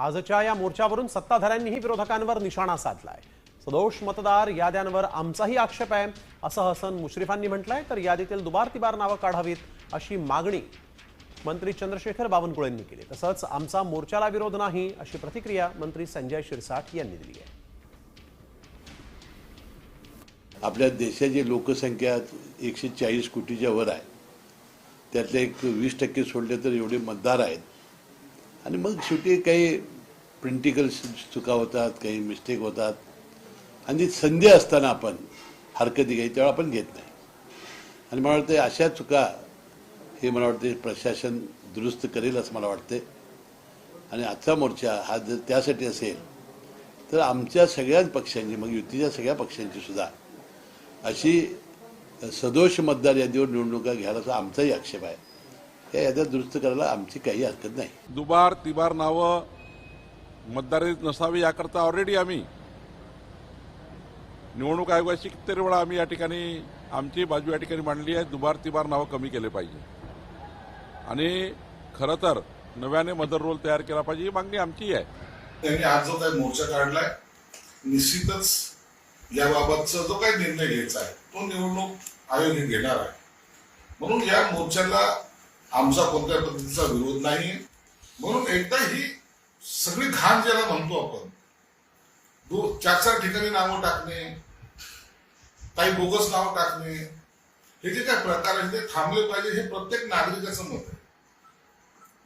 आजच्या या मोर्चावरून सत्ताधाऱ्यांनीही विरोधकांवर निशाणा साधलाय. सदोष मतदार याद्यांवर आमचाही आक्षेप आहे असं हसन मुश्रीफांनी म्हटलंय. तर यादीतील दुबार तिबार नावं काढावीत अशी मागणी मंत्री चंद्रशेखर बावनकुळेंनी केली. तसंच आमचा मोर्चाला विरोध नाही अशी प्रतिक्रिया मंत्री संजय शिरसाट यांनी दिली आहे. आपल्या देशाची लोकसंख्या एकशे चाळीस कोटीच्या वर आहे. त्यातले एक वीस टक्के सोडले तर एवढे मतदार आहेत. आणि मग शेवटी काही प्रिंटिकल चुका होतात काही मिस्टेक होतात. आणि संधी असताना आपण हरकती घ्यायची त्यावेळा आपण घेत नाही. आणि मला वाटतं अशा चुका हे मला वाटते प्रशासन दुरुस्त करेल असं मला वाटते आणि आजचा मोर्चा हा जर त्यासाठी असेल तर आमच्या सगळ्याच पक्षांची मग युतीच्या सगळ्या पक्षांची सुद्धा अशी सदोष मतदार यादीवर निवडणुका घ्यायला असा आमचाही आक्षेप आहे. या याद्या दुरुस्त करायला आमची काही हरकत नाही. दुबार तिबार नावं मतदारीत नसावी याकरता ऑलरेडी आम्ही निवडणूक आयोगाची कितीतरी वेळा आम्ही या ठिकाणी आमची बाजू या ठिकाणी मांडली आहे. दुबार तिबार नावं कमी केले पाहिजे. आणि खरं तर नव्याने मदर रोल तयार केला पाहिजे ही मागणी आमची आहे. त्यांनी आज जो काही मोर्चा काढलाय निश्चितच याबाबतचा जो काही निर्णय घ्यायचा आहे तो निवडणूक आयोग हे घेणार आहे. म्हणून या मोर्चाला आमचा कोणत्या पद्धतीचा विरोध नाही म्हणून एकदा ही सगळी घाण ज्याला म्हणतो आपण दो चार चार ठिकाणी नावं टाकणे काही बोगस नावं टाकणे हे जे काही प्रकार आहेत ते थांबले पाहिजे हे प्रत्येक नागरिकाचं मत आहे.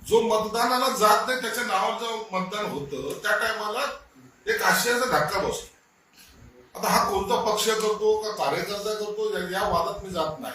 जो मतदानाला जात नाही त्याच्या नावावर जेव्हा मतदान होतं त्या टायमाला एक आश्चर्याचा धक्का बसतो. आता हा कोणता पक्ष करतो का कार्यकर्ता करतो या- या वादात मी जात नाही.